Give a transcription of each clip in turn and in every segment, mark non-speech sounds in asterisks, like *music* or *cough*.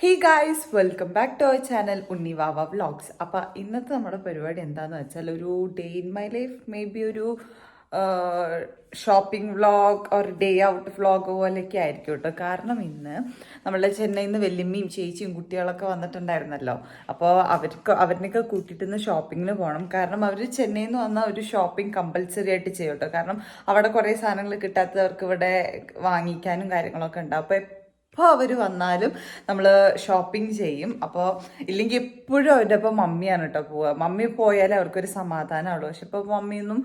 Hey guys welcome back to our channel Unnivava vlogs അപ്പോൾ ഇന്നത്തെ നമ്മുടെ പരിപാടി എന്താണെന്ന് വെച്ചാൽ ഒരു day in my life maybe ഒരു shopping vlog or day out vlog പോലെയൊക്കെ ആയിരിക്കും കേട്ടോ. കാരണം ഇന്ന് നമ്മളെ ചെന്നൈയിൽ നിന്ന് വെല്ലുമ്മയും ചേച്ചിയും കുട്ടികളൊക്കെ വന്നിട്ടുണ്ടായിരുന്നല്ലോ. അപ്പോൾ അവർക്ക് അവരിനൊക്കെ കൂട്ടിയിട്ട് ഇന്ന് ഷോപ്പിങ്ങിന് പോകണം കാരണം അവർ ചെന്നൈയിൽ നിന്ന് വന്നാൽ ഒരു ഷോപ്പിംഗ് കമ്പൽസറി ആയിട്ട് ചെയ്യും കേട്ടോ. കാരണം അവിടെ കുറേ സാധനങ്ങൾ കിട്ടാത്തവർക്ക് ഇവിടെ വാങ്ങിക്കാനും കാര്യങ്ങളൊക്കെ ഉണ്ടാവും അപ്പോൾ എപ്പോൾ അവർ വന്നാലും നമ്മൾ ഷോപ്പിംഗ് ചെയ്യും. അപ്പോൾ ഇല്ലെങ്കിൽ എപ്പോഴും അവരുടെ ഇപ്പോൾ മമ്മിയാണ് കേട്ടോ പോവുക മമ്മി പോയാലേ അവർക്കൊരു സമാധാനമുള്ളൂ പക്ഷെ ഇപ്പോൾ മമ്മിയൊന്നും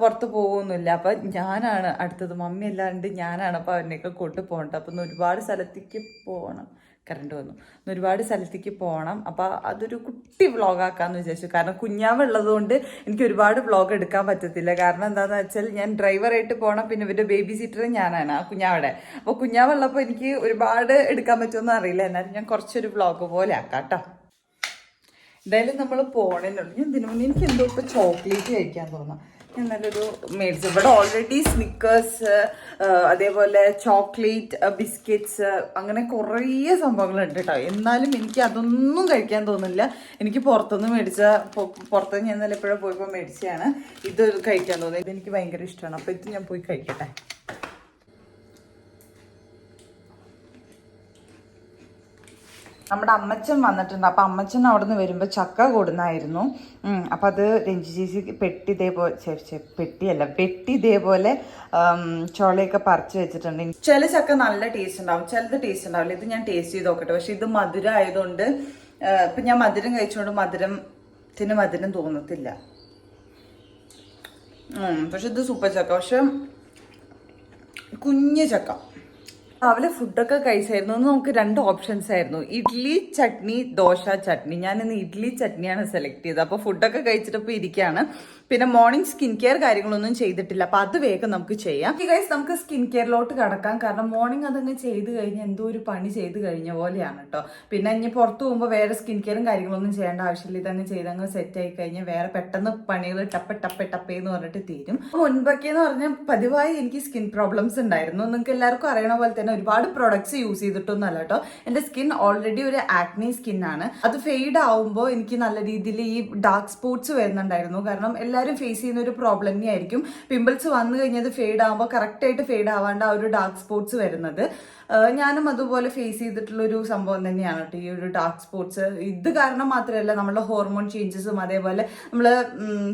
പുറത്ത് പോകുന്നില്ല അപ്പോൾ ഞാനാണ് അടുത്തത്. മമ്മി അല്ലാണ്ട് ഞാനാണ് അപ്പോൾ അവരിനെയൊക്കെ കൊണ്ടു അപ്പോൾ അപ്പം ഇന്ന് ഒരുപാട് സ്ഥലത്തേക്ക് പോകണം കറണ്ട് വന്നു. ഒരുപാട് സ്ഥലത്തേക്ക് പോകണം അപ്പോൾ അതൊരു കുട്ടി വ്ളോഗാക്കാന്ന് വിചാരിച്ചു. കാരണം കുഞ്ഞാവുള്ളത് കൊണ്ട് എനിക്ക് ഒരുപാട് വ്ളോഗ് എടുക്കാൻ പറ്റത്തില്ല. കാരണം എന്താന്ന് വെച്ചാൽ ഞാൻ ഡ്രൈവറായിട്ട് പോകണം പിന്നെ ഇവരുടെ ബേബി സീറ്റർ ഞാനാണ് ആ കുഞ്ഞാവിടെ. അപ്പോൾ കുഞ്ഞാവുള്ളപ്പോൾ എനിക്ക് ഒരുപാട് എടുക്കാൻ പറ്റുമെന്ന് അറിയില്ല. എന്നാലും ഞാൻ കുറച്ചൊരു വ്ളോഗ് പോലെ ആക്കാം കേട്ടോ എന്തായാലും നമ്മൾ പോകണമെന്നുള്ളൂ ഞാൻ ഇതിനു മുന്നേ എനിക്ക് എന്തോ ഇപ്പോൾ ചോക്ലേറ്റ് കഴിക്കാൻ തോന്നാം ഞാൻ നല്ലൊരു മേടിച്ചു ഇവിടെ ഓൾറെഡി സ്നിക്കേഴ്സ് അതേപോലെ ചോക്ലേറ്റ് ബിസ്ക്കറ്റ്സ് അങ്ങനെ കുറേ സംഭവങ്ങളുണ്ട് കേട്ടോ എന്നാലും എനിക്ക് അതൊന്നും കഴിക്കാൻ തോന്നില്ല എനിക്ക് പുറത്തുനിന്ന് മേടിച്ച പുറത്തുനിന്ന് ഞാൻ ഇന്നലെ എപ്പോഴും പോയപ്പോൾ മേടിച്ചതാണ്. ഇത് കഴിക്കാൻ തോന്നുന്നത് ഇതെനിക്ക് ഭയങ്കര ഇഷ്ടമാണ്. അപ്പോൾ ഇത് ഞാൻ പോയി കഴിക്കട്ടെ. നമ്മുടെ അമ്മച്ചൻ വന്നിട്ടുണ്ട്. അപ്പം അമ്മച്ചൻ അവിടെ നിന്ന് വരുമ്പോൾ ചക്ക കൊടുന്നായിരുന്നു. അപ്പം അത് രഞ്ജി ചേച്ചി പെട്ടി ഇതേപോലെ പെട്ടിയല്ല പെട്ടി ഇതേപോലെ ചോളയൊക്കെ പറിച്ച് വെച്ചിട്ടുണ്ട്. ചില ചക്ക നല്ല ടേസ്റ്റ് ഉണ്ടാവും. ചിലത് ടേസ്റ്റ് ഉണ്ടാവില്ല. ഇത് ഞാൻ ടേസ്റ്റ് ചെയ്ത് നോക്കട്ടെ. പക്ഷെ ഇത് മധുരം ആയതുകൊണ്ട് ഇപ്പം ഞാൻ മധുരം കഴിച്ചുകൊണ്ട് മധുരത്തിന് മധുരം തോന്നത്തില്ല. പക്ഷെ ഇത് സൂപ്പർ ചക്ക. പക്ഷെ കുഞ്ഞു ചക്ക. രാവിലെ ഫുഡൊക്കെ കഴിച്ചായിരുന്നു. നമുക്ക് രണ്ട് ഓപ്ഷൻസ് ആയിരുന്നു. ഇഡ്ലി ചട്നി ദോശ ചട്നി. ഞാൻ ഇന്ന് ഇഡ്ലി ചട്നിയാണ് സെലക്ട് ചെയ്തത്. അപ്പോൾ ഫുഡൊക്കെ കഴിച്ചിട്ടപ്പോൾ ഇരിക്കുകയാണ് പിന്നെ മോർണിംഗ് സ്കിൻ കെയർ കാര്യങ്ങളൊന്നും ചെയ്തിട്ടില്ല. അപ്പോൾ അത് വേഗം നമുക്ക് ചെയ്യാം. ഗൈസ് നമുക്ക് സ്കിൻ കെയറിലോട്ട് കടക്കാം. കാരണം മോർണിംഗ് അതങ്ങ് ചെയ്ത് കഴിഞ്ഞ് എന്തോ ഒരു പണി ചെയ്ത് കഴിഞ്ഞ പോലെയാണ് കേട്ടോ പിന്നെ ഇനി പുറത്ത് പോകുമ്പോൾ വേറെ സ്കിൻ കെയറും കാര്യങ്ങളൊന്നും ചെയ്യേണ്ട ആവശ്യമില്ല. ഇതങ്ങ് ചെയ്തങ്ങ് സെറ്റ് ആയി കഴിഞ്ഞാൽ വേറെ പെട്ടെന്ന് പണികൾ ടപ്പ ടപ്പ ടപ്പ എന്ന് പറഞ്ഞിട്ട് തീരും. മുൻപൊക്കെ എന്ന് പറഞ്ഞാൽ പതിവായി എനിക്ക് സ്കിൻ പ്രോബ്ലംസ് ഉണ്ടായിരുന്നു. നിങ്ങൾക്ക് എല്ലാവർക്കും അറിയണ പോലെ തന്നെ ഒരുപാട് പ്രൊഡക്ട്സ് യൂസ് ചെയ്തിട്ടൊന്നല്ല കേട്ടോ. എന്റെ സ്കിൻ ഓൾറെഡി ഒരു ആക്നി ആണ്. അത് ഫെയ്ഡ് ആവുമ്പോൾ എനിക്ക് നല്ല രീതിയിൽ ഈ ഡാർക്ക് സ്പോട്ട്സ് വരുന്നുണ്ടായിരുന്നു. കാരണം എല്ലാവരും ഫേസ് ചെയ്യുന്ന ഒരു പ്രോബ്ലം തന്നെയായിരിക്കും പിമ്പിൾസ് വന്നു കഴിഞ്ഞത് ഫെയ്ഡ് ആവുമ്പോൾ കറക്റ്റായിട്ട് ഫെയ്ഡ് ആവാണ്ട് ആ ഒരു ഡാർക്ക് സ്പോട്ട്സ് വരുന്നത്. ഞാനും അതുപോലെ ഫേസ് ചെയ്തിട്ടുള്ള ഒരു സംഭവം തന്നെയാണ് കേട്ടോ ഈ ഒരു ഡാർക്ക് സ്പോട്ട്സ് ഇത് കാരണം മാത്രമല്ല നമ്മുടെ ഹോർമോൺ ചേഞ്ചസും അതേപോലെ നമ്മൾ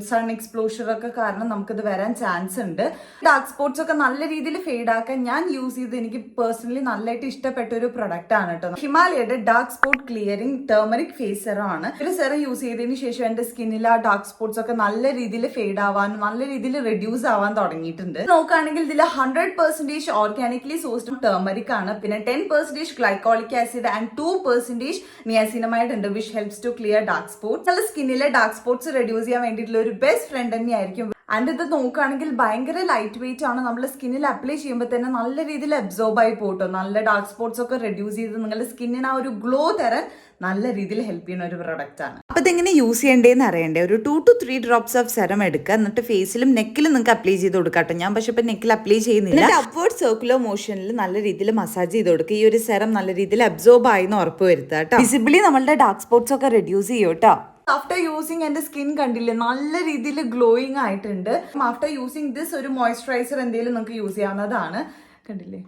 സൺ എക്സ്പ്ലോഷർ ഒക്കെ കാരണം നമുക്കിത് വരാൻ ചാൻസ് ഉണ്ട്. ഡാർക്ക് സ്പോട്ട്സ് ഒക്കെ നല്ല രീതിയിൽ ഫെയ്ഡ് ആക്കാൻ ഞാൻ യൂസ് ചെയ്ത് എനിക്ക് പേഴ്സണലി നല്ലതായിട്ട് ഇഷ്ടപ്പെട്ട ഒരു പ്രൊഡക്റ്റ് ആണ് കേട്ടോ ഹിമാലയയുടെ dark spot clearing turmeric face serum ആണ്. ഒരു സെറം യൂസ് ചെയ്തതിന് ശേഷം എന്റെ സ്കിന്നിൽ ആ ഡാർക്ക് സ്പോട്ട്സ് ഒക്കെ നല്ല രീതിയിൽ ഫെയ്ഡ് ആവാൻ നല്ല രീതിയിൽ റെഡ്യൂസ് ആവാൻ തുടങ്ങിയിട്ടുണ്ട്. നോക്കുകയാണെങ്കിൽ ഇതിൽ hundred percentage organically sourced turmeric ആണ്. പിന്നെ ten percentage glycolic acid and two percentage നിയാസിനമായിട്ട് ഉണ്ട് which helps to clear dark spots നല്ല സ്കിന്നിലെ ഡാർക്ക് സ്പോട്ട്സ് റെഡ്യൂസ് ചെയ്യാൻ വേണ്ടിയിട്ടുള്ള ഒരു ബെസ്റ്റ് ഫ്രണ്ട് തന്നെയായിരിക്കും ആൻഡ് ഇത് നോക്കുകയാണെങ്കിൽ ഭയങ്കര ലൈറ്റ് വെയിറ്റ് ആണ്. നമ്മൾ സ്കിന്നിൽ അപ്ലൈ ചെയ്യുമ്പോൾ തന്നെ നല്ല രീതിയിൽ അബ്സോർബ് ആയി പോട്ടോ. നല്ല ഡാർക്ക് സ്പോട്ട്സ് ഒക്കെ റെഡ്യൂസ് ചെയ്ത് നിങ്ങളുടെ സ്കിന്നിന് ആ ഒരു ഗ്ലോ തരാൻ നല്ല രീതിയിൽ ഹെൽപ്പ് ചെയ്യുന്ന ഒരു പ്രൊഡക്റ്റ് ആണ്. അപ്പൊ ഇതെങ്ങനെ യൂസ് ചെയ്യേണ്ടതെന്ന് അറിയണ്ടേ? ഒരു two two three drops of serum എടുക്കുക. എന്നിട്ട് ഫേസിലും നെക്കിലും നിങ്ങൾക്ക് അപ്ലൈ ചെയ്ത് കൊടുക്കാം ഞാൻ പക്ഷെ ഇപ്പൊ നെക്കിൽ അപ്ലൈ ചെയ്യുന്നില്ല. അപ്വേർഡ് സർക്കുലർ മോഷനിൽ നല്ല രീതിയിൽ മസാജ് ചെയ്ത് കൊടുക്കുക. ഈ ഒരു സെറം നല്ല രീതിയിൽ അബ്സോർബ് ആയി എന്ന് ഉറപ്പ് വരുത്തുക കേട്ടോ. വിസിബിളി നമ്മളുടെ ഡാർക്ക് സ്പോട്ട്സ് ഒക്കെ റെഡ്യൂസ് ചെയ്യും കേട്ടോ. ആഫ്റ്റർ യൂസിങ് എന്റെ സ്കിൻ കണ്ടില്ലേ നല്ല രീതിയിൽ ഗ്ലോയിങ് ആയിട്ടുണ്ട്. ആഫ്റ്റർ യൂസിങ് ദിസ് ഒരു മോയ്സ്ചറൈസർ എന്തെങ്കിലും നിങ്ങൾക്ക് യൂസ് ചെയ്യാവുന്നതാണ്. കണ്ടില്ലേ?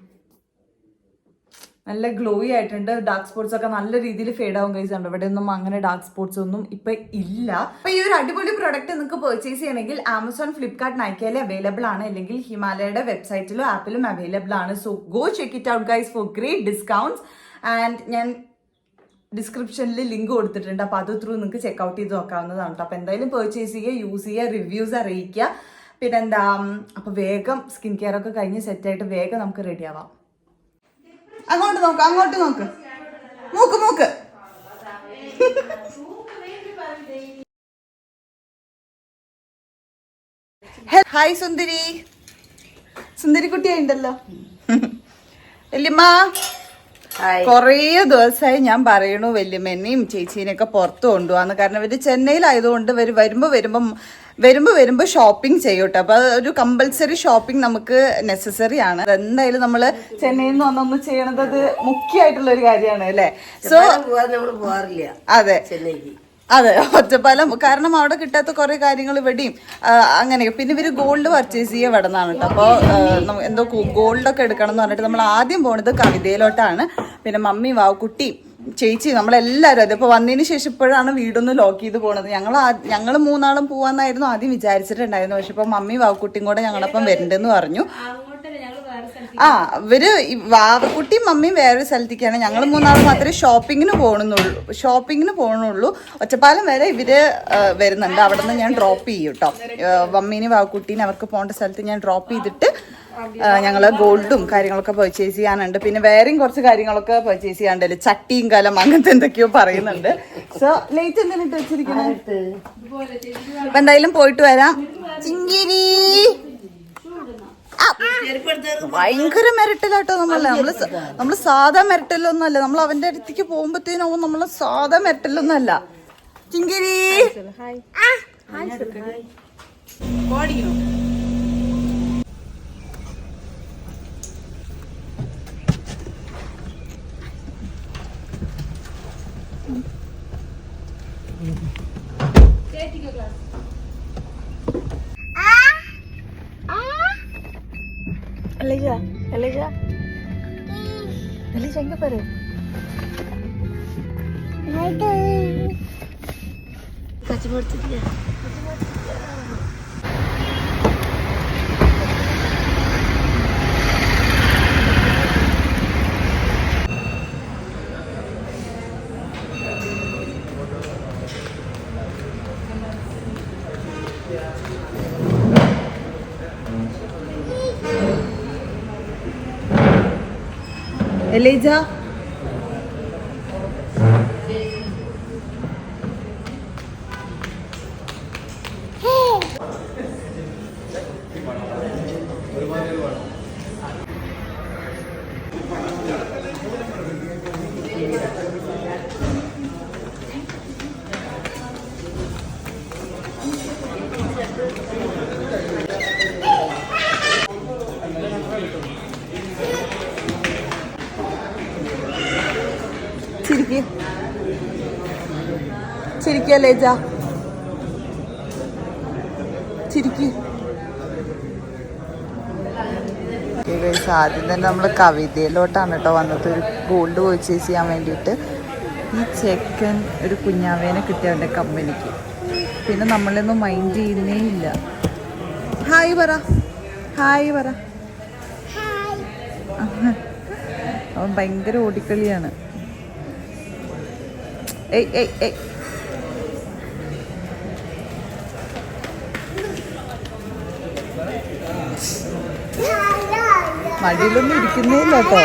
നല്ല ഗ്ലോയി ആയിട്ടുണ്ട്. ഡാർക്ക് സ്പോട്ട്സ് ഒക്കെ നല്ല രീതിയിൽ ഫേഡ് ആവും കണ്ടോ? ഇവിടെ ഒന്നും അങ്ങനെ ഡാർക്ക് സ്പോട്ട്സ് ഒന്നും ഇപ്പൊ ഇല്ല. അപ്പൊ ഈ ഒരു അടിപൊളി പ്രൊഡക്റ്റ് നിങ്ങൾക്ക് പർച്ചേസ് ചെയ്യണമെങ്കിൽ ആമസോൺ ഫ്ലിപ്കാർട്ട് നൈക്കയിലെ അവൈലബിൾ ആണ്. അല്ലെങ്കിൽ ഹിമാലയയുടെ വെബ്സൈറ്റിലും ആപ്പിലും അവൈലബിൾ ആണ്. So go check it out guys for great discounts and ഞാൻ ഡിസ്ക്രിപ്ഷനിൽ ലിങ്ക് കൊടുത്തിട്ടുണ്ട്. അപ്പോൾ അത് ത്രൂ നിങ്ങൾക്ക് ചെക്ക് ഔട്ട് ചെയ്ത് നോക്കാവുന്നതാണ് കേട്ടോ അപ്പോൾ എന്തായാലും പർച്ചേസ് ചെയ്യുക യൂസ് ചെയ്യുക റിവ്യൂസ് അറിയിക്കുക. പിന്നെ എന്താ അപ്പോൾ വേഗം സ്കിൻ കെയർ ഒക്കെ കഴിഞ്ഞ് സെറ്റായിട്ട് വേഗം നമുക്ക് റെഡി ആവാം. അങ്ങോട്ട് നോക്ക് അങ്ങോട്ട് നോക്ക്. മൂക്ക് മൂക്ക്. ഹായ് സുന്ദരി. സുന്ദരി കുട്ടിയായിണ്ടല്ലോ വല്യമ്മ കൊറേ ദിവസമായി ഞാൻ പറയണു വല്യമ്മേനെയും ചേച്ചീനെയൊക്കെ പുറത്ത് കൊണ്ടുപോകാന്ന്. കാരണം ഇവർ ചെന്നൈയിലായതുകൊണ്ട് ഇവർ വരുമ്പോ വരുമ്പം വരുമ്പോ വരുമ്പോ ഷോപ്പിംഗ് ചെയ്യൂട്ടോ. അപ്പൊ ഒരു കമ്പൽസറി ഷോപ്പിംഗ് നമുക്ക് നെസസറി ആണ്. എന്തായാലും നമ്മൾ ചെന്നൈയിൽ നിന്ന് വന്നൊന്ന് ചെയ്യണത് മുഖ്യമായിട്ടുള്ള ഒരു കാര്യമാണ് അല്ലേ? സോ നമ്മൾ പോവാറില്ല. അതെ. ചെന്നൈക്ക്. അതെ ഒറ്റപ്പാലം. കാരണം അവിടെ കിട്ടാത്ത കുറെ കാര്യങ്ങൾ ഇവിടെയും അങ്ങനെ. പിന്നെ ഇവർ ഗോൾഡ് പർച്ചേസ് ചെയ്യുക ഇവിടെ നിന്നാണ് കേട്ടോ അപ്പോൾ എന്തോ ഗോൾഡ് ഒക്കെ എടുക്കണം എന്ന് പറഞ്ഞിട്ട് നമ്മൾ ആദ്യം പോണത് കവിതയിലോട്ടാണ്. പിന്നെ മമ്മി വാവ് കുട്ടി ചേച്ചി നമ്മളെല്ലാവരും അതെ. ഇപ്പോൾ വന്നതിന് ശേഷം ഇപ്പോഴാണ് വീടൊന്ന് ലോക്ക് ചെയ്ത് പോണത്. ഞങ്ങൾ ഞങ്ങൾ മൂന്നാളും പോവാന്നായിരുന്നു ആദ്യം വിചാരിച്ചിട്ടുണ്ടായിരുന്നു പക്ഷെ ഇപ്പോൾ മമ്മി വാവുക്കുട്ടിയും കൂടെ ഞങ്ങളൊപ്പം വരണ്ടെന്ന് പറഞ്ഞു. ആ ഇവർ വാവക്കുട്ടിയും മമ്മിയും വേറൊരു സ്ഥലത്തേക്കാണ്. ഞങ്ങൾ മൂന്നാൾ മാത്രമേ ഷോപ്പിങ്ങിന് പോകണമെന്നുള്ളൂ ഷോപ്പിങ്ങിന് പോകണുള്ളൂ. ഒറ്റപ്പാലം വരെ ഇവർ വരുന്നുണ്ട്. അവിടെ നിന്ന് ഞാൻ ഡ്രോപ്പ് ചെയ്യും കേട്ടോ മമ്മീനെയും വാവക്കുട്ടീനെ അവർക്ക് പോകേണ്ട സ്ഥലത്ത് ഞാൻ ഡ്രോപ്പ് ചെയ്തിട്ട് ഞങ്ങൾ ഗോൾഡും കാര്യങ്ങളൊക്കെ പർച്ചേസ് ചെയ്യാനുണ്ട്. പിന്നെ വേറെയും കുറച്ച് കാര്യങ്ങളൊക്കെ പർച്ചേസ് ചെയ്യാനുണ്ട് ചട്ടിയും കലം അങ്ങനത്തെ എന്തൊക്കെയോ പറയുന്നുണ്ട്. സോ ലേറ്റ് എന്തിനിട്ട് വെച്ചിരിക്കുന്നത് അപ്പൊ എന്തായാലും പോയിട്ട് വരാം. ചിങ്കിരി! ആ. ഭയങ്കര മെരട്ടലാട്ടോ നമ്മളെ. നമ്മൾ നമ്മൾ സാധാ മെരട്ടിലൊന്നും അല്ല നമ്മൾ അവന്റെ അടുത്തേക്ക് പോകുമ്പോഴത്തേനും നമ്മൾ സാധാ മെരട്ടിലൊന്നും അല്ല ചിങ്കിരി. அலிஜா அலிஜா அலிஜா எங்க பாரு கச்சி போடுத்துட்டியா கச்சி போடுத்துட்டியா എലീജ? ചിരിക്ക് ചിരിക്കുക ലേജ. ചിരിക്ക്. ആദ്യം തന്നെ നമ്മൾ കവിതയിലോട്ടാണ് കേട്ടോ വന്നത്. ഒരു ഗോൾഡ് പർച്ചേസ് ചെയ്യാൻ വേണ്ടിയിട്ട്. ഈ ചെക്കൻ ഒരു കുഞ്ഞാവേനെ കിട്ടിയ അവന്റെ കമ്പനിക്ക്. പിന്നെ നമ്മളൊന്നും മൈൻഡ് ചെയ്യുന്നേ ഇല്ല. ഹായ് പറ. ഹായ് പറ. അവൻ ഭയങ്കര ഓടിക്കളിയാണ്. ഏയ് ഏയ് ഏയ്. മടിയിലൊന്നും ഇരിക്കുന്നേ ഇല്ല കേട്ടോ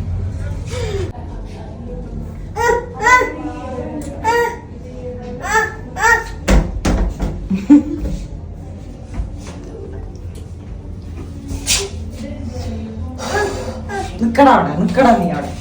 *laughs* നിക്കടാ അവിടെ നിക്കടാ നീ അവിടെ.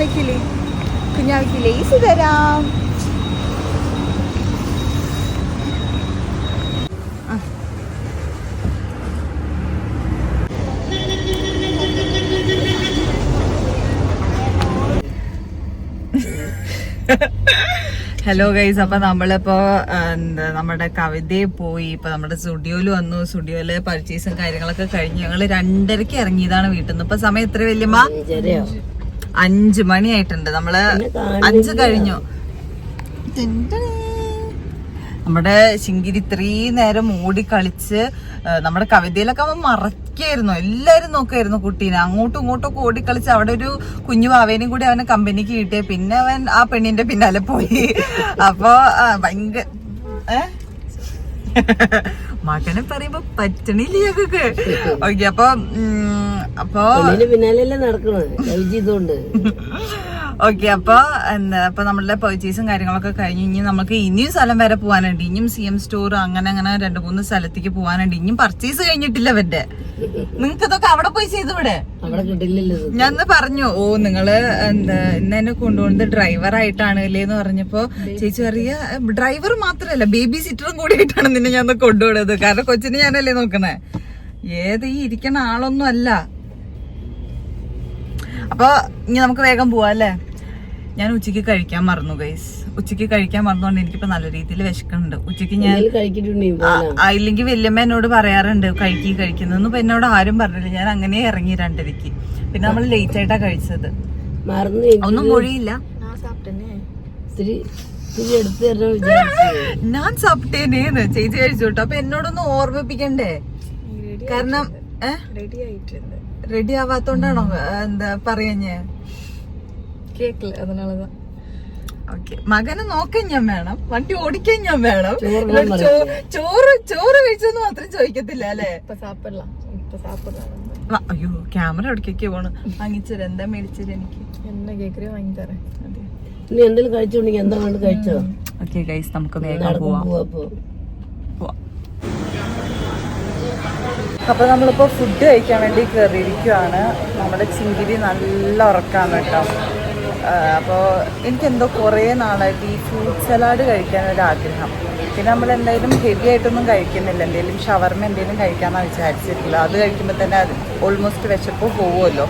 കുഞ്ഞാവയ്ക്കില്ലേ കുഞ്ഞാവയ്ക്ക് ലേസ് തരാം. ഹലോ ഗൈസ് അപ്പൊ നമ്മളിപ്പോ എന്താ നമ്മുടെ കവിതയിൽ പോയി. ഇപ്പൊ നമ്മുടെ സ്റ്റുഡിയോയിൽ വന്നു. സ്റ്റുഡിയോയിൽ പർച്ചേസും കാര്യങ്ങളൊക്കെ കഴിഞ്ഞ് ഞങ്ങൾ രണ്ടരക്ക് ഇറങ്ങിയതാണ് വീട്ടിൽ നിന്ന്. ഇപ്പൊ സമയം എത്ര വല്യമ്മ? ചെറിയോ അഞ്ചു മണിയായിട്ടുണ്ട്. നമ്മൾ അഞ്ച് കഴിഞ്ഞു. നമ്മുടെ ശിങ്കിരി ഇത്രയും നേരം ഓടി കളിച്ച് നമ്മുടെ കവിതയിലൊക്കെ അവൻ മറക്കായിരുന്നു. എല്ലാരും നോക്കായിരുന്നു കുട്ടീനെ. അങ്ങോട്ടും ഇങ്ങോട്ടും ഒക്കെ ഓടിക്കളിച്ച് അവിടെ ഒരു കുഞ്ഞു വാവേനും കൂടി അവനെ കമ്പനിക്ക് കിട്ടിയ. പിന്നെ അവൻ ആ പെണ്ണിന്റെ പിന്നാലെ പോയി. *laughs* അപ്പൊ ഭയങ്കര ഏ? മകനെ പറയുമ്പോ പറ്റണില്ല ഞങ്ങൾക്ക് ഓക്കെ അപ്പൊ അപ്പൊ പിന്നാലെ നടക്കണത്. ചെയ്തോണ്ട് *laughs* ഓക്കെ അപ്പൊ എന്താ അപ്പൊ നമ്മളുടെ പെർച്ചേസും കാര്യങ്ങളൊക്കെ കഴിഞ്ഞു ഇനി നമുക്ക് ഇനിയും സ്ഥലം വരെ പോകാനുണ്ട് ഇനിയും സി എം സ്റ്റോർ അങ്ങനെ അങ്ങനെ രണ്ട് മൂന്ന് സ്ഥലത്തേക്ക് പോകാനുണ്ട് ഇനിയും പർച്ചേസ് കഴിഞ്ഞിട്ടില്ല അവന്റെ നിങ്ങൾക്ക് ഇതൊക്കെ അവിടെ പോയി കിട്ടില്ലല്ലോ ഞാൻ പറഞ്ഞു ഓ നിങ്ങൾ എന്താ ഇന്ന് എന്നെ കൊണ്ടുപോകുന്നത് ഡ്രൈവർ ആയിട്ടാണ് അല്ലേ എന്ന് പറഞ്ഞപ്പോ ചേച്ചി പറയ ഡ്രൈവർ മാത്രല്ല ബേബി സിറ്ററും കൂടി ആയിട്ടാണ് നിന്നെ ഞാൻ കൊണ്ടുപോകുന്നത് കാരണം കൊച്ചിനെ ഞാനല്ലേ നോക്കണേ ഏത് ഈ ഇരിക്കണ ആളൊന്നും അല്ല. അപ്പൊ ഇനി നമുക്ക് വേഗം പോവാ അല്ലേ? ഞാൻ ഉച്ചയ്ക്ക് കഴിക്കാൻ മറന്നു ഗൈസ് ഉച്ചയ്ക്ക് കഴിക്കാൻ മറന്നുകൊണ്ട് എനിക്കിപ്പോ നല്ല രീതിയിൽ വിശക്കുന്നുണ്ട്. ഉച്ചയ്ക്ക് ഞാൻ ഇല്ലെങ്കിൽ വല്യമ്മ എന്നോട് പറയാറുണ്ട് കഴിക്കി കഴിക്കുന്നു ഇപ്പൊ എന്നോട് ആരും പറഞ്ഞില്ല. ഞാൻ അങ്ങനെ ഇറങ്ങി രണ്ടരയ്ക്ക്. പിന്നെ നമ്മൾ ലേറ്റ് ആയിട്ടാ കഴിച്ചത്. ഒന്നും മൊഴിയില്ല. ഞാൻ സാപ്പിട്ടേനേന്ന് ചേച്ചി കഴിച്ചു കേട്ടോ. അപ്പൊ എന്നോടൊന്ന് ഓർമ്മിപ്പിക്കണ്ടേ? കാരണം റെഡി ആവാത്തോണ്ടാണോ എന്താ പറയാഞ്ഞേ? കേക്കില്ല அதனாலதான் ഓക്കെ മകനെ നോക്കാൻ ഞാൻ വേണം വണ്ടി ഓടിക്കാൻ ഞാൻ വേണം ചോറ് എന്നിട്ട് ചോ- ചോറ് ചോറ് കഴിച്ചെന്ന് മാത്രം ചോദിക്കത്തില്ല അല്ലേ இப்ப சாப்பிடலாம் இப்ப சாப்பிடலாம் நம்ம. വ- അയ്യോ ക്യാമറ എവിടേക്കൊക്കെ പോണ് വാങ്ങിച്ചത് എന്താ മേടിച്ചത് എനിക്ക് என்ன கேக்குறியோ வாங்கி தரேன் அது ഇനി എന്തെങ്കിലും കഴിച്ചോണ്ടെങ്കിൽ എന്താ വേണ്ട കഴിച്ചോ ഓക്കെ ഗൈസ് നമുക്ക് വേഗം നടക്കും പോവാം പോവാ അപ്പൊ പോവാം അപ്പോൾ നമ്മളിപ്പോൾ ഫുഡ് കഴിക്കാൻ വേണ്ടി കയറിയിരിക്കുവാണ് നമ്മുടെ ചിങ്കിരി നല്ല ഉറക്കാണ് കേട്ടോ അപ്പോൾ എനിക്കെന്തോ കുറേ നാളായിട്ട് ഈ ഫ്രൂട്ട് സലാഡ് ആഗ്രഹം പിന്നെ നമ്മൾ എന്തായാലും ഹെവി ആയിട്ടൊന്നും കഴിക്കുന്നില്ല. എന്തെങ്കിലും ഷവർമ എന്തെങ്കിലും കഴിക്കാമെന്നാണ് വിചാരിച്ചിട്ടില്ല അത് കഴിക്കുമ്പോൾ തന്നെ അത് ഓൾമോസ്റ്റ് വിശപ്പ് പോകുമല്ലോ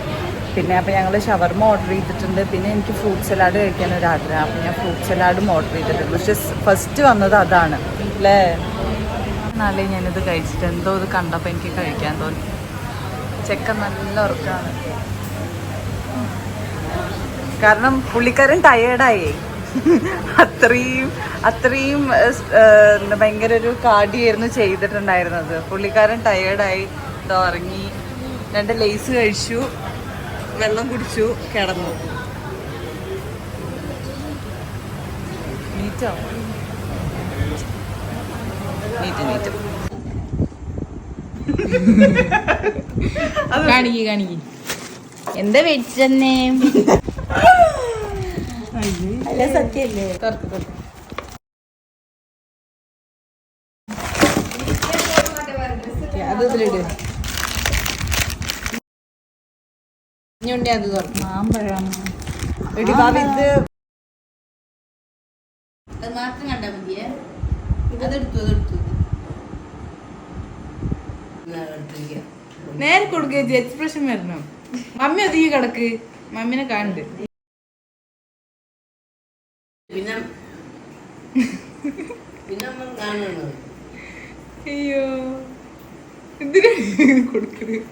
പിന്നെ അപ്പോൾ ഞങ്ങൾ ഷവർമ ഓർഡർ ചെയ്തിട്ടുണ്ട്. പിന്നെ എനിക്ക് ഫ്രൂട്ട് സലാഡ് ആഗ്രഹം അപ്പോൾ ഞാൻ ഫ്രൂട്ട് സലാഡും ഓർഡർ ചെയ്തിട്ടുണ്ട്. പക്ഷെ ഫസ്റ്റ് വന്നത് അതാണ്. അല്ലേ നാളെ ഞാനിത് കഴിച്ചിട്ട് എന്തോ ഇത് കണ്ടപ്പോൾ എനിക്ക് കഴിക്കാൻ തോന്നി. ചെക്ക നല്ല ഉറക്കാണ്. കാരണം പുള്ളിക്കാരൻ ടയേർഡായി അത്രയും അത്രയും ഭയങ്കര ഒരു കാടിയായിരുന്നു ചെയ്തിട്ടുണ്ടായിരുന്നത്. പുള്ളിക്കാരൻ ടയേർഡായി ഉറങ്ങി. രണ്ട് ലേസ് കഴിച്ചു വെള്ളം കുടിച്ചു കിടന്നു. നീറ്റോ നീറ്റ് നീറ്റ് കാണിക്ക് എന്താ മേടിച്ചെന്നേ അല്ല സത്യല്ലേ? അത് ഇതിലിട് ഇനി അത് തുറക്കും. മാമ്പഴം. എടി ഭാവി ഇത് അത് മാത്രം കണ്ടാ മതിയേ. അതെടുത്തു അതെടുത്തു നേരെ കൊടുക്കുക എക്സ്പ്രഷൻ വരണം. മമ്മി ഒതുങ്ങി കിടക്ക്. മമ്മിനെ കാണണ്ട്. പിന്നെ പിന്നെ അയ്യോ. എന്തിനാണ് കൊടുക്കുന്നത്